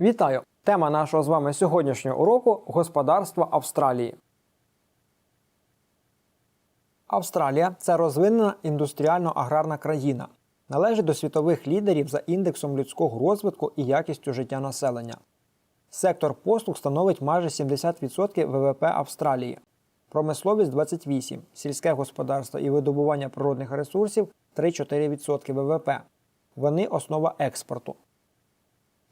Вітаю! Тема нашого з вами сьогоднішнього уроку господарство Австралії. Австралія це розвинена індустріально-аграрна країна. Належить до світових лідерів за індексом людського розвитку і якістю життя населення. Сектор послуг становить майже 70% ВВП Австралії, промисловість 28%, сільське господарство і видобування природних ресурсів 3-4% ВВП. Вони основа експорту.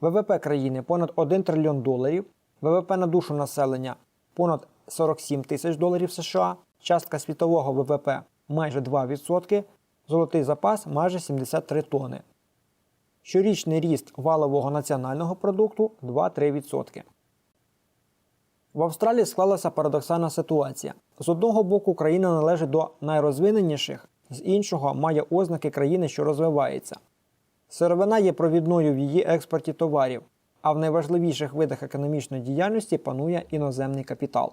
ВВП країни понад 1 трильйон доларів, ВВП на душу населення понад 47 тисяч доларів США, частка світового ВВП майже 2%, золотий запас майже 73 тони. Щорічний ріст валового національного продукту 2-3%. В Австралії склалася парадоксальна ситуація. З одного боку, країна належить до найрозвиненіших, з іншого має ознаки країни, що розвивається. Сировина є провідною в її експорті товарів, а в найважливіших видах економічної діяльності панує іноземний капітал.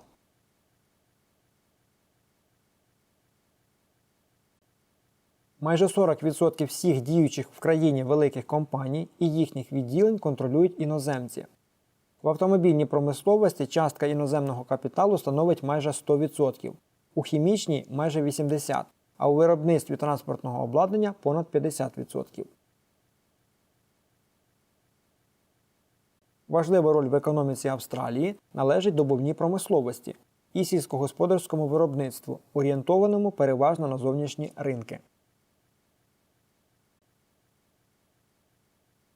Майже 40% всіх діючих в країні великих компаній і їхніх відділень контролюють іноземці. В автомобільній промисловості частка іноземного капіталу становить майже 100%, у хімічній майже 80%, а у виробництві транспортного обладнання понад 50%. Важлива роль в економіці Австралії належить добувній промисловості і сільськогосподарському виробництву, орієнтованому переважно на зовнішні ринки.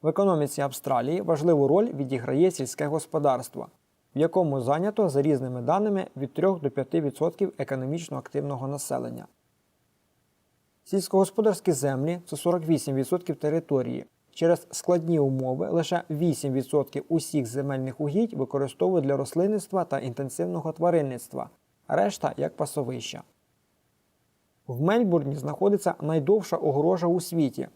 В економіці Австралії важливу роль відіграє сільське господарство, в якому зайнято за різними даними від 3 до 5% економічно активного населення. Сільськогосподарські землі це 48% території. Через складні умови лише 8% усіх земельних угідь використовують для рослинництва та інтенсивного тваринництва, решта як пасовища. В Мельбурні знаходиться найдовша огорожа у світі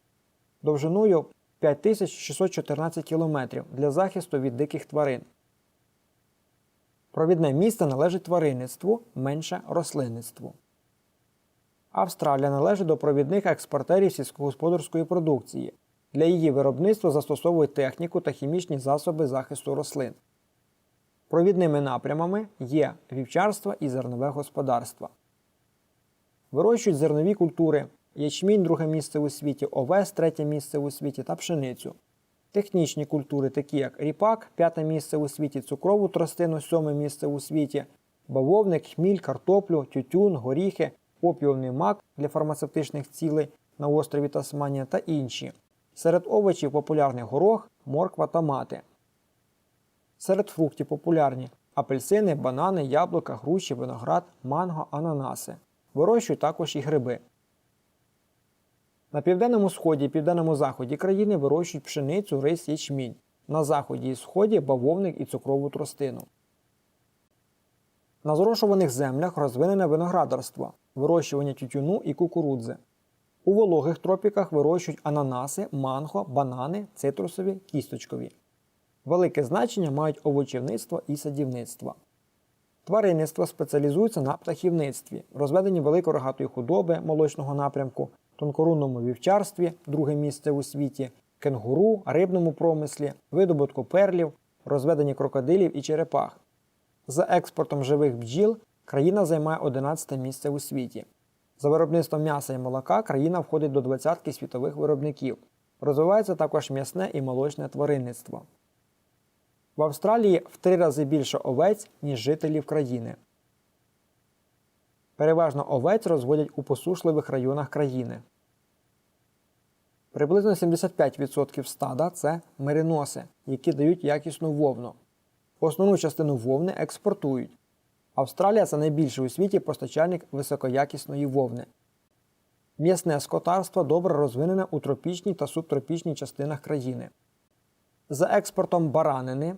довжиною 5614 км для захисту від диких тварин. Провідне місце належить тваринництву, менше рослинництву. Австралія належить до провідних експортерів сільськогосподарської продукції. Для її виробництва застосовують техніку та хімічні засоби захисту рослин. Провідними напрямами є вівчарство і зернове господарство. Вирощують зернові культури, ячмінь друге місце у світі, овес третє місце у світі та пшеницю. Технічні культури, такі як ріпак, п'яте місце у світі, цукрову тростину, сьоме місце у світі, бавовник, хміль, картоплю, тютюн, горіхи, опіумний мак для фармацевтичних цілей на острові Тасманія та інші. Серед овочів популярний горох, морква та мати. Серед фруктів популярні апельсини, банани, яблука, груші, виноград, манго, ананаси. Вирощують також і гриби. На південному сході і південному заході країни вирощують пшеницю, рис, ячмінь. На заході і сході бавовник і цукрову тростину. На зрошуваних землях розвинене виноградарство, вирощування тютюну і кукурудзи. У вологих тропіках вирощують ананаси, манго, банани, цитрусові, кісточкові. Велике значення мають овочівництво і садівництво. Тваринництво спеціалізується на птахівництві, розведенні великорогатої худоби молочного напрямку, тонкорунному вівчарстві, друге місце у світі, кенгуру, рибному промислі, видобутку перлів, розведенні крокодилів і черепах. За експортом живих бджіл країна займає 11 місце у світі. За виробництвом м'яса і молока країна входить до двадцятки світових виробників. Розвивається також м'ясне і молочне тваринництво. В Австралії в три рази більше овець, ніж жителів країни. Переважно овець розводять у посушливих районах країни. Приблизно 75% стада це мериноси, які дають якісну вовну. Основну частину вовни експортують. Австралія це найбільший у світі постачальник високоякісної вовни. М'ясне скотарство добре розвинене у тропічній та субтропічній частинах країни. За експортом баранини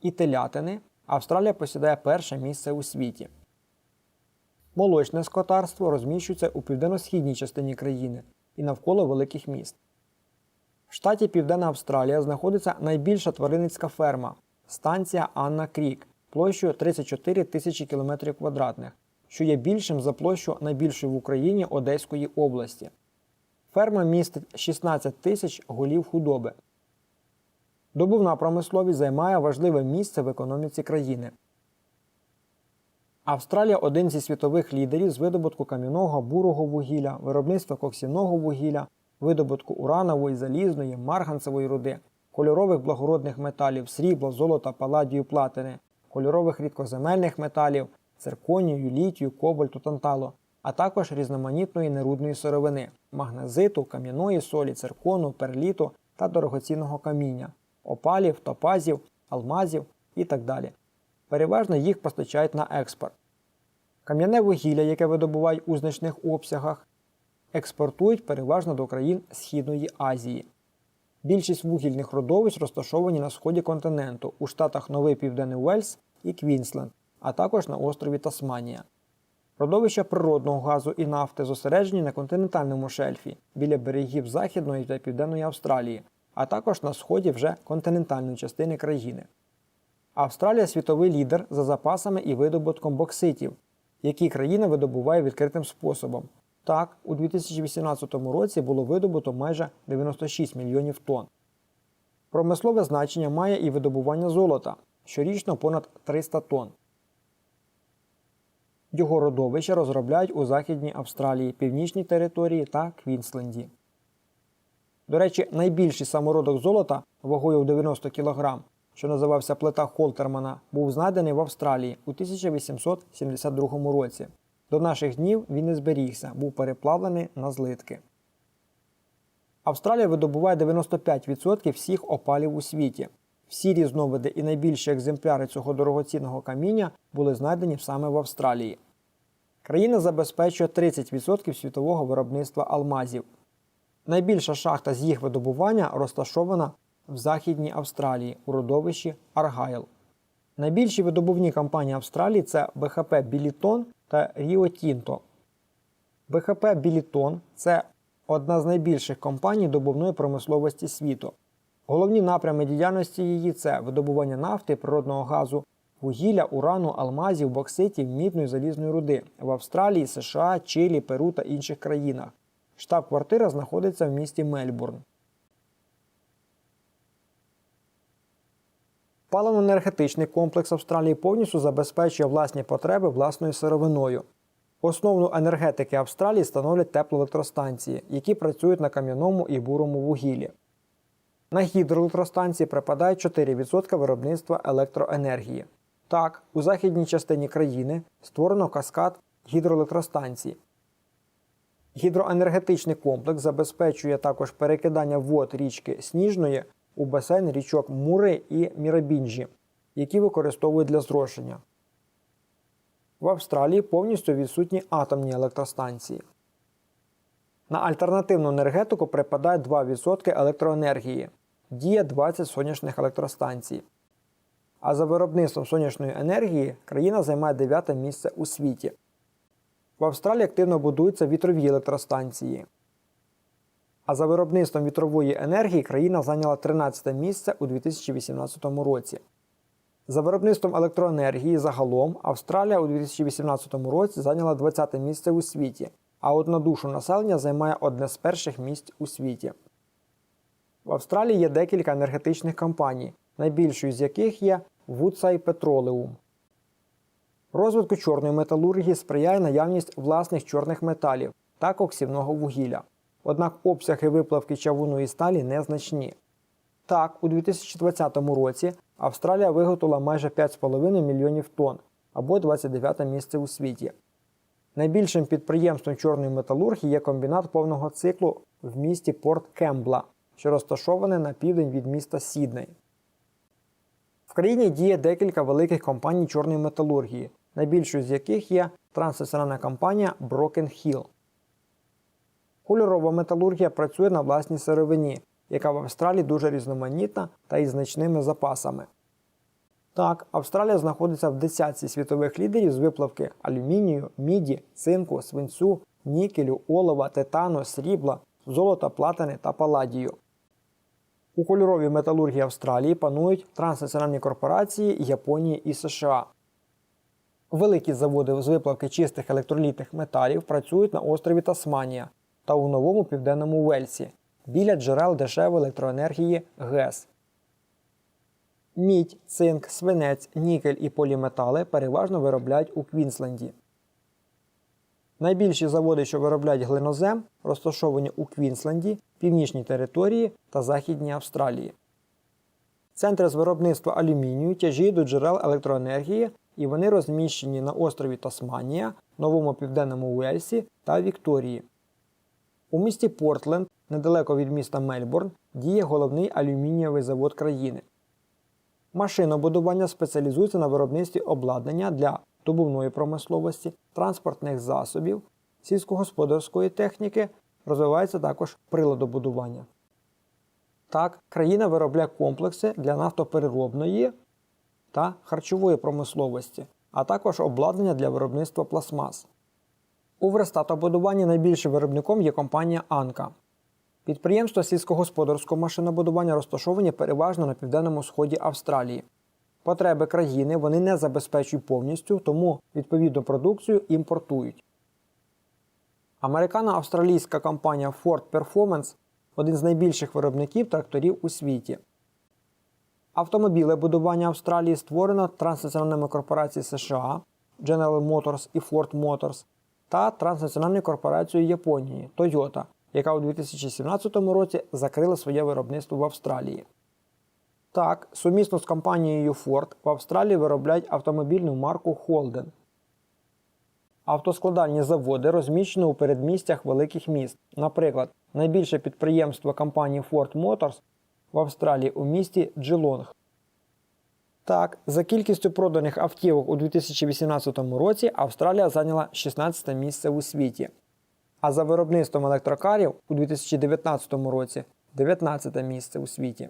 і телятини Австралія посідає перше місце у світі. Молочне скотарство розміщується у південно-східній частині країни і навколо великих міст. В штаті Південна Австралія знаходиться найбільша тваринницька ферма станція Анна Крік площею 34 тисячі км квадратних, що є більшим за площу найбільшої в Україні Одеської області. Ферма містить 16 тисяч голів худоби. Добувна промисловість займає важливе місце в економіці країни. Австралія один зі світових лідерів з видобутку кам'яного бурого вугілля, виробництва коксівного вугілля, видобутку уранової, залізної, марганцевої руди, кольорових благородних металів, срібла, золота, паладію, платини, кольорових рідкоземельних металів, цирконію, літію, кобальту, танталу, а також різноманітної нерудної сировини, магнезиту, кам'яної солі, циркону, перліту та дорогоцінного каміння, опалів, топазів, алмазів і так далі. Переважно їх постачають на експорт. Кам'яне вугілля, яке видобувають у значних обсягах, експортують переважно до країн Східної Азії. Більшість вугільних родовищ розташовані на сході континенту у штатах Новий Південний Уельс і Квінсленд, а також на острові Тасманія. Родовища природного газу і нафти зосереджені на континентальному шельфі біля берегів Західної та Південної Австралії, а також на сході вже континентальної частини країни. Австралія світовий лідер за запасами і видобутком бокситів, які країна видобуває відкритим способом. Так, у 2018 році було видобуто майже 96 мільйонів тонн. Промислове значення має і видобування золота щорічно понад 300 тонн. Його родовища розробляють у Західній Австралії, Північній території та Квінсленді. До речі, найбільший самородок золота вагою в 90 кг, що називався плита Холтермана, був знайдений в Австралії у 1872 році. До наших днів він не зберігся, був переплавлений на злитки. Австралія видобуває 95% всіх опалів у світі. Всі різновиди і найбільші екземпляри цього дорогоцінного каміння були знайдені саме в Австралії. Країна забезпечує 30% світового виробництва алмазів. Найбільша шахта з їх видобування розташована в Західній Австралії у родовищі Аргайл. Найбільші видобувні компанії Австралії це БХП Білітон та Ріо Тінто. БХП Білітон це одна з найбільших компаній добувної промисловості світу. Головні напрями діяльності її це видобування нафти, природного газу, вугілля, урану, алмазів, бокситів, мідної залізної руди в Австралії, США, Чилі, Перу та інших країнах. Штаб-квартира знаходиться в місті Мельбурн. Паливно-енергетичний комплекс Австралії повністю забезпечує власні потреби власною сировиною. Основну енергетики Австралії становлять теплоелектростанції, які працюють на кам'яному і бурому вугіллі. На гідроелектростанції припадає 4% виробництва електроенергії. Так, у західній частині країни створено каскад гідроелектростанцій. Гідроенергетичний комплекс забезпечує також перекидання вод річки Сніжної у басейн річок Мури і Мірабінджі, які використовують для зрошення. В Австралії повністю відсутні атомні електростанції. На альтернативну енергетику припадає 2% електроенергії, діє 20 сонячних електростанцій. А за виробництвом сонячної енергії країна займає 9 місце у світі. В Австралії активно будуються вітрові електростанції. А за виробництвом вітрової енергії країна зайняла 13 місце у 2018 році. За виробництвом електроенергії загалом Австралія у 2018 році зайняла 20 місце у світі, а от на душу населення займає одне з перших місць у світі. В Австралії є декілька енергетичних компаній, найбільшою з яких є Woodside Petroleum. Розвитку чорної металургії сприяє наявність власних чорних металів та коксівного вугілля. Однак обсяги виплавки чавунної сталі незначні. Так, у 2020 році Австралія виготовила майже 5,5 мільйонів тонн або 29 місце у світі. Найбільшим підприємством чорної металургії є комбінат повного циклу в місті Порт Кембла, що розташоване на південь від міста Сідней. В країні діє декілька великих компаній чорної металургії, найбільшою з яких є транснаціональна компанія Broken Hill. Кольорова металургія працює на власній сировині, яка в Австралії дуже різноманітна та із значними запасами. Так, Австралія знаходиться в десятці світових лідерів з виплавки алюмінію, міді, цинку, свинцю, нікелю, олова, титану, срібла, золота, платини та паладію. У кольоровій металургії Австралії панують транснаціональні корпорації Японії і США. Великі заводи з виплавки чистих електролітних металів працюють на острові Тасманія та у новому південному Вельсі біля джерел дешевої електроенергії ГЕС. Мідь, цинк, свинець, нікель і поліметали переважно виробляють у Квінсленді. Найбільші заводи, що виробляють глинозем, розташовані у Квінсленді, північній території та Західній Австралії. Центри з виробництва алюмінію тяжіють до джерел електроенергії, і вони розміщені на острові Тасманія, Новому Південному Уельсі та Вікторії. У місті Портленд, недалеко від міста Мельбурн, діє головний алюмінієвий завод країни. Машинобудування спеціалізується на виробництві обладнання для добувної промисловості, транспортних засобів, сільськогосподарської техніки, розвивається також приладобудування. Так, країна виробляє комплекси для нафтопереробної та харчової промисловості, а також обладнання для виробництва пластмас. У верстатобудуванні найбільшим виробником є компанія Анка. Підприємства сільськогосподарського машинобудування розташовані переважно на південному сході Австралії. Потреби країни вони не забезпечують повністю, тому відповідну продукцію імпортують. Американо-австралійська компанія Ford Performance один з найбільших виробників тракторів у світі. Автомобілебудування Австралії створено транснаціональними корпораціями США General Motors і Ford Motors та транснаціональною корпорацією Японії Toyota, яка у 2017 році закрила своє виробництво в Австралії. Так, сумісно з компанією Ford в Австралії виробляють автомобільну марку Holden. Автоскладальні заводи розміщені у передмістях великих міст. Наприклад, найбільше підприємство компанії Ford Motors в Австралії у місті Джилонг. Так, за кількістю проданих автівок у 2018 році Австралія зайняла 16 місце у світі. А за виробництвом електрокарів у 2019 році 19 місце у світі.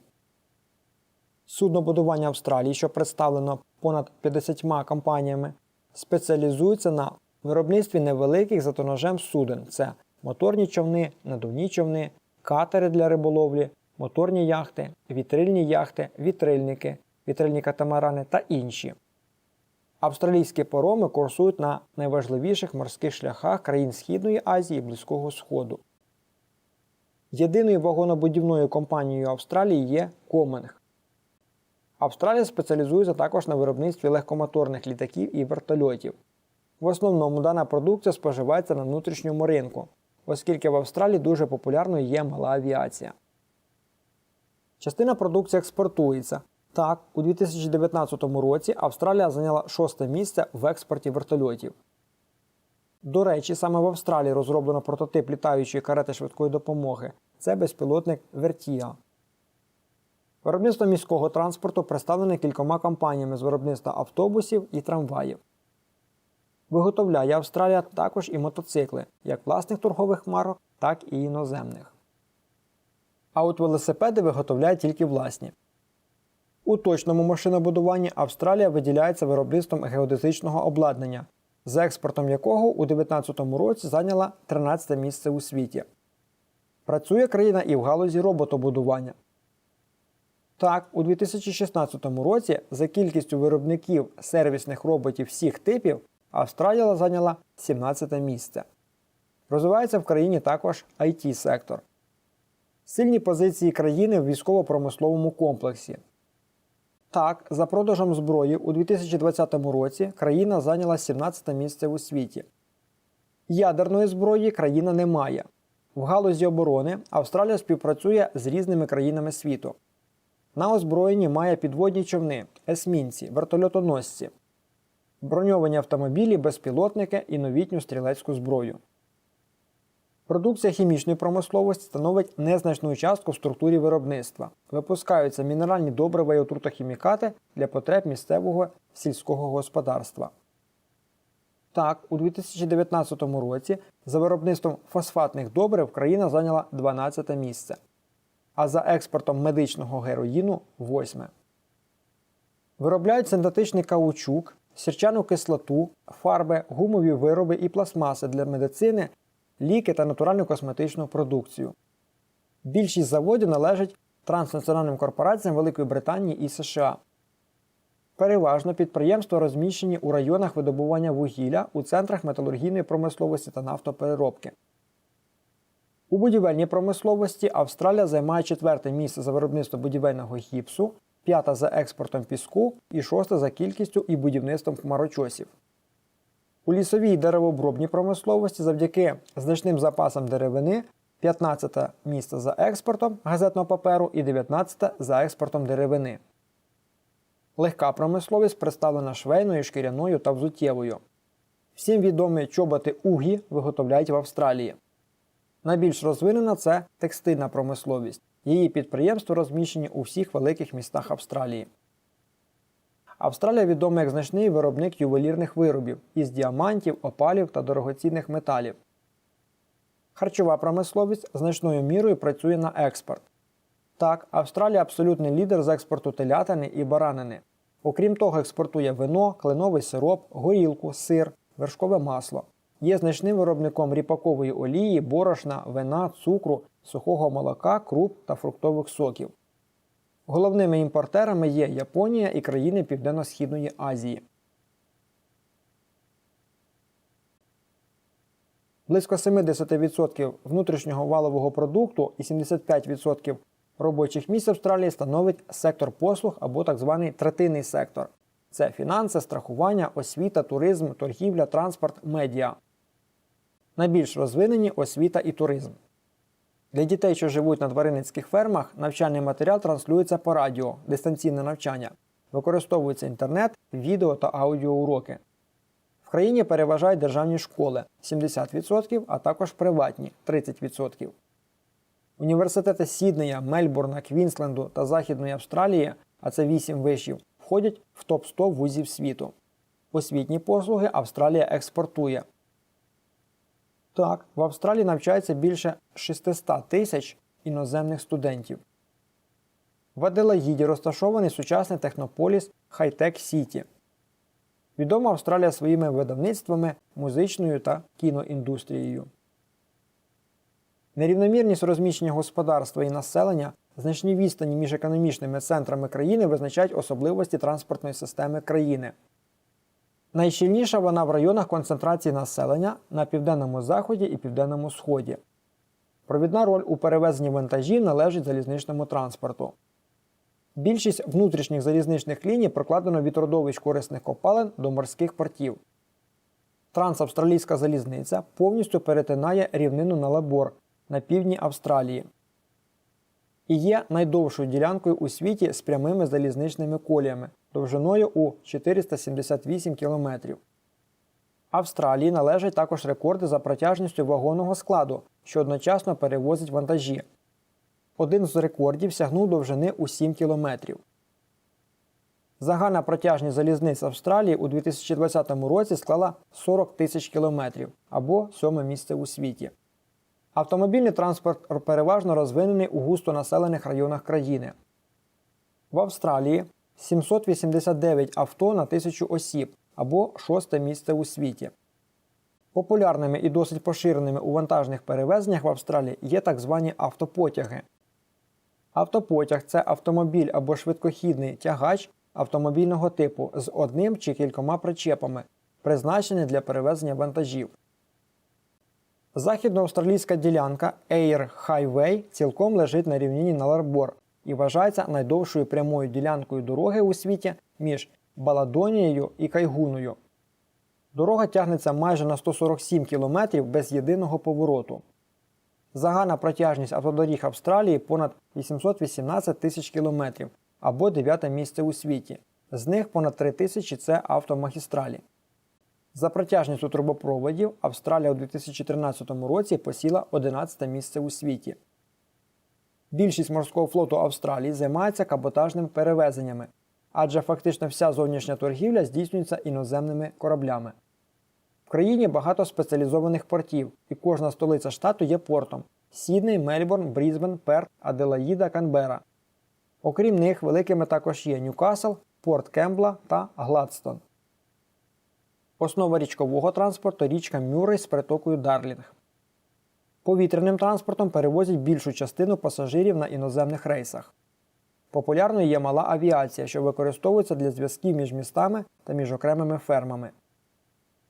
Суднобудування Австралії, що представлено понад 50 компаніями, спеціалізується на виробництві невеликих за тонажем суден. Це моторні човни, надувні човни, катери для риболовлі, моторні яхти, вітрильні яхти, вітрильники, вітрильні катамарани та інші. Австралійські пароми курсують на найважливіших морських шляхах країн Східної Азії і Близького Сходу. Єдиною вагонобудівною компанією Австралії є Коменг. Австралія спеціалізується також на виробництві легкомоторних літаків і вертольотів. В основному дана продукція споживається на внутрішньому ринку, оскільки в Австралії дуже популярною є мала авіація. Частина продукції експортується. Так, у 2019 році Австралія зайняла шосте місце в експорті вертольотів. До речі, саме в Австралії розроблено прототип літаючої карети швидкої допомоги. Це безпілотник Vertia. Виробництво міського транспорту представлене кількома компаніями з виробництва автобусів і трамваїв. Виготовляє Австралія також і мотоцикли, як власних торгових марок, так і іноземних. А от велосипеди виготовляє тільки власні. У точному машинобудуванні Австралія виділяється виробництвом геодезичного обладнання, з експортом якого у 2019 році зайняла 13 місце у світі. Працює країна і в галузі роботобудування. Так, у 2016 році за кількістю виробників сервісних роботів всіх типів Австралія зайняла 17 місце. Розвивається в країні також it сектор Сильні позиції країни в військово-промисловому комплексі. Так, за продажем зброї у 2020 році країна зайняла 17 місце у світі. Ядерної зброї країна не має. В галузі оборони Австралія співпрацює з різними країнами світу. На озброєнні має підводні човни, есмінці, вертольотоносці, броньовані автомобілі, безпілотники і новітню стрілецьку зброю. Продукція хімічної промисловості становить незначну частку в структурі виробництва. Випускаються мінеральні добрива і отрутохімікати для потреб місцевого сільського господарства. Так, у 2019 році за виробництвом фосфатних добрив країна зайняла 12 місце, а за експортом медичного героїну 8. Виробляють синтетичний каучук, сірчану кислоту, фарби, гумові вироби і пластмаси для медицини ліки та натуральну косметичну продукцію. Більшість заводів належать транснаціональним корпораціям Великої Британії і США. Переважно підприємства розміщені у районах видобування вугілля у центрах металургійної промисловості та нафтопереробки. У будівельній промисловості Австралія займає четверте місце за виробництво будівельного гіпсу, п'ята за експортом піску і шоста за кількістю і будівництвом хмарочосів. У лісовій деревообробній промисловості завдяки значним запасам деревини 15 місце за експортом газетного паперу і 19 за експортом деревини. Легка промисловість представлена швейною, шкіряною та взуттєвою. Всім відомі чоботи Угі виготовляють в Австралії. Найбільш розвинена це текстильна промисловість. Її підприємства розміщені у всіх великих містах Австралії. Австралія відома як значний виробник ювелірних виробів із діамантів, опалів та дорогоцінних металів. Харчова промисловість значною мірою працює на експорт. Так, Австралія абсолютний лідер з експорту телятини і баранини. Окрім того, експортує вино, кленовий сироп, горілку, сир, вершкове масло. Є значним виробником ріпакової олії, борошна, вина, цукру, сухого молока, круп та фруктових соків. Головними імпортерами є Японія і країни Південно-Східної Азії. Близько 70% внутрішнього валового продукту і 75% робочих місць Австралії становить сектор послуг або так званий третинний сектор. Це фінанси, страхування, освіта, туризм, торгівля, транспорт, медіа. Найбільш розвинені освіта і туризм. Для дітей, що живуть на тваринницьких фермах, навчальний матеріал транслюється по радіо, дистанційне навчання. Використовується інтернет, відео та аудіоуроки. В країні переважають державні школи 70%, а також приватні 30%. Університети Сіднея, Мельбурна, Квінсленду та Західної Австралії, а це 8 вишів, входять в топ-100 вузів світу. Освітні послуги Австралія експортує. Так, в Австралії навчається більше 600 тисяч іноземних студентів. В Аделаїді розташований сучасний технополіс Хайтек Сіті. Відома Австралія своїми видавництвами, музичною та кіноіндустрією. Нерівномірність розміщення господарства і населення, значні відстані між економічними центрами країни визначають особливості транспортної системи країни. Найщільніша вона в районах концентрації населення на південному заході і південному сході. Провідна роль у перевезенні вантажів належить залізничному транспорту. Більшість внутрішніх залізничних ліній прокладено від родовищ корисних копалин до морських портів. Трансавстралійська залізниця повністю перетинає рівнину на Лабор на півдні Австралії і є найдовшою ділянкою у світі з прямими залізничними коліями довжиною у 478 км. Австралії належать також рекорди за протяжністю вагонного складу, що одночасно перевозить вантажі. Один з рекордів сягнув довжини у 7 км. Загальна протяжність залізниць Австралії у 2020 році склала 40 тисяч кілометрів або сьоме місце у світі. Автомобільний транспорт переважно розвинений у густонаселених районах країни. В Австралії 789 авто на тисячу осіб або шосте місце у світі. Популярними і досить поширеними у вантажних перевезеннях в Австралії є так звані автопотяги. Автопотяг це автомобіль або швидкохідний тягач автомобільного типу з одним чи кількома причепами, призначений для перевезення вантажів. Західноавстралійська ділянка Air Highway цілком лежить на рівнині Наларбор і вважається найдовшою прямою ділянкою дороги у світі між Баладонією і Кайгуною. Дорога тягнеться майже на 147 км без єдиного повороту. Загальна протяжність автодоріг Австралії понад 818 тисяч кілометрів або 9 місце у світі. З них понад 3 тисячі це автомагістралі. За протяжністю трубопроводів Австралія у 2013 році посіла 11 місце у світі. Більшість морського флоту Австралії займається каботажними перевезеннями, адже фактично вся зовнішня торгівля здійснюється іноземними кораблями. В країні багато спеціалізованих портів, і кожна столиця штату є портом: Сідней, Мельбурн, Брізбен, Перт, Аделаїда, Канбера. Окрім них, великими також є Ньюкасл, Порт Кембла та Гладстон. Основа річкового транспорту річка Мюррей з притокою Дарлінг. Повітряним транспортом перевозять більшу частину пасажирів на іноземних рейсах. Популярною є мала авіація, що використовується для зв'язків між містами та між окремими фермами.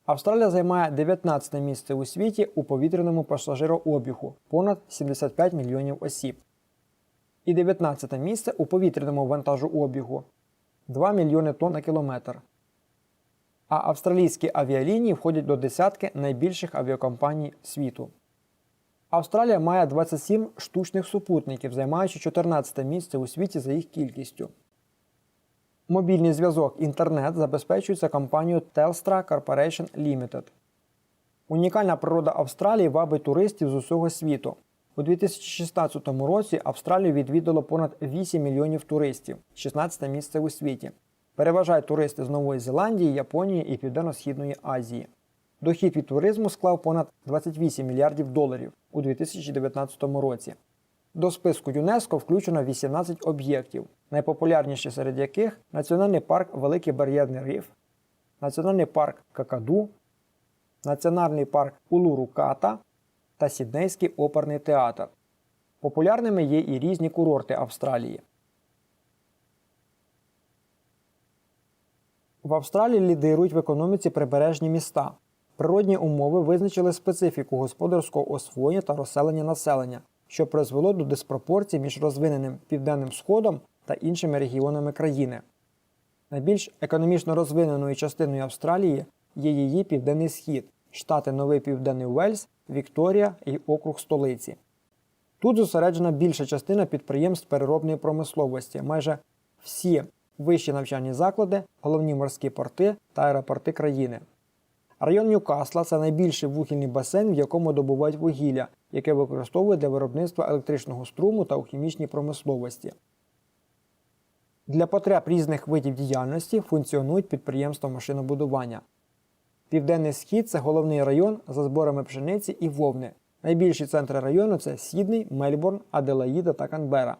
Австралія займає 19 місце у світі у повітряному пасажирообігу понад 75 мільйонів осіб. і 19 місце у повітряному вантажообігу 2 мільйони тонн на кілометр. А австралійські авіалінії входять до десятки найбільших авіакомпаній світу. Австралія має 27 штучних супутників, займаючи 14 місце у світі за їх кількістю. Мобільний зв'язок інтернет забезпечується компанією Telstra Corporation Limited. Унікальна природа Австралії вабить туристів з усього світу. У 2016 році Австралію відвідало понад 8 мільйонів туристів, 16 місце у світі. Переважають туристи з Нової Зеландії, Японії і Південно-Східної Азії. Дохід від туризму склав понад 28 мільярдів доларів у 2019 році. До списку ЮНЕСКО включено 18 об'єктів, найпопулярніші серед яких Національний парк Великий Бар'єрний Риф, Національний парк Какаду, Національний парк Улуру-Ката та Сіднейський оперний театр. Популярними є і різні курорти Австралії. В Австралії лідирують в економіці прибережні міста. Природні умови визначили специфіку господарського освоєння та розселення населення, що призвело до диспропорцій між розвиненим південним сходом та іншими регіонами країни. Найбільш економічно розвиненою частиною Австралії є її південний схід, штати Новий Південний Уельс, Вікторія і округ столиці. Тут зосереджена більша частина підприємств переробної промисловості, майже всі вищі навчальні заклади, головні морські порти та аеропорти країни. Район Ньюкасла це найбільший вугільний басейн, в якому добувають вугілля, яке використовують для виробництва електричного струму та у хімічній промисловості. Для потреб різних видів діяльності функціонують підприємства машинобудування. Південний схід це головний район за зборами пшениці і вовни. Найбільші центри району це Сідней, Мельбурн, Аделаїда та Канбера.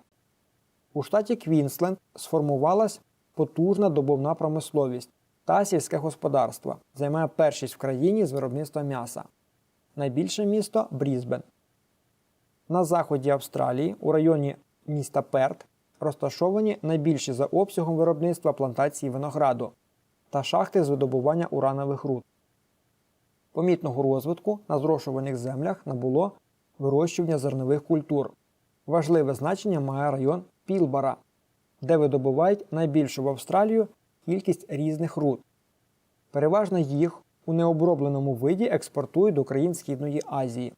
У штаті Квінсленд сформувалась потужна добовна промисловість та сільське господарство, займає першість в країні з виробництва м'яса. Найбільше місто Брізбен. На заході Австралії, у районі міста Перт, розташовані найбільші за обсягом виробництва плантації винограду та шахти з видобування уранових руд. Помітного розвитку на зрошувальних землях набуло вирощування зернових культур. Важливе значення має район Пілбара, де видобувають найбільшу в Австралію кількість різних руд. Переважно їх у необробленому виді експортують до країн Східної Азії.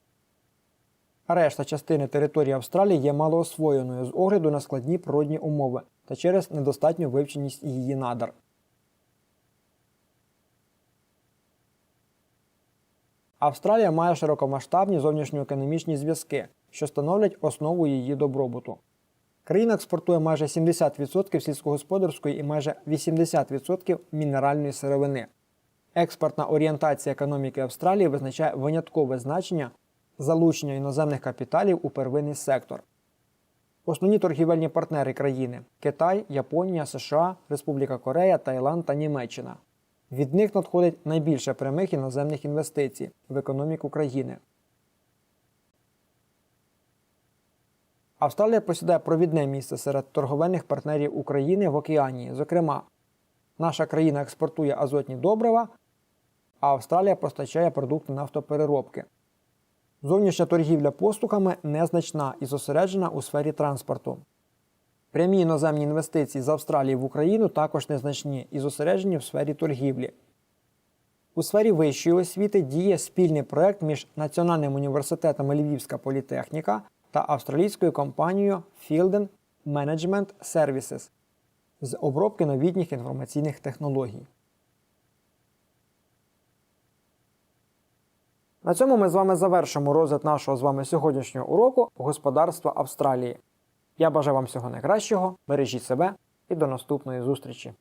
Решта частини території Австралії є малоосвоєною з огляду на складні природні умови та через недостатню вивченість її надар. Австралія має широкомасштабні зовнішньоекономічні зв'язки, що становлять основу її добробуту. Країна експортує майже 70% сільськогосподарської і майже 80% мінеральної сировини. Експортна орієнтація економіки Австралії визначає виняткове значення залучення іноземних капіталів у первинний сектор. Основні торгівельні партнери країни Китай, Японія, США, Республіка Корея, Таїланд та Німеччина. Від них надходить найбільше прямих іноземних інвестицій в економіку країни. Австралія посідає провідне місце серед торговельних партнерів України в Океанії. Зокрема, наша країна експортує азотні добрива, а Австралія постачає продукти нафтопереробки. Зовнішня торгівля послугами незначна і зосереджена у сфері транспорту. Прямі іноземні інвестиції з Австралії в Україну також незначні і зосереджені в сфері торгівлі. У сфері вищої освіти діє спільний проект між Національним університетом Львівська політехніка та австралійською компанією Fielden Management Services з обробки новітніх інформаційних технологій. На цьому ми з вами завершимо розгляд нашого з вами сьогоднішнього уроку господарства Австралії. Я бажаю вам всього найкращого, бережіть себе і до наступної зустрічі!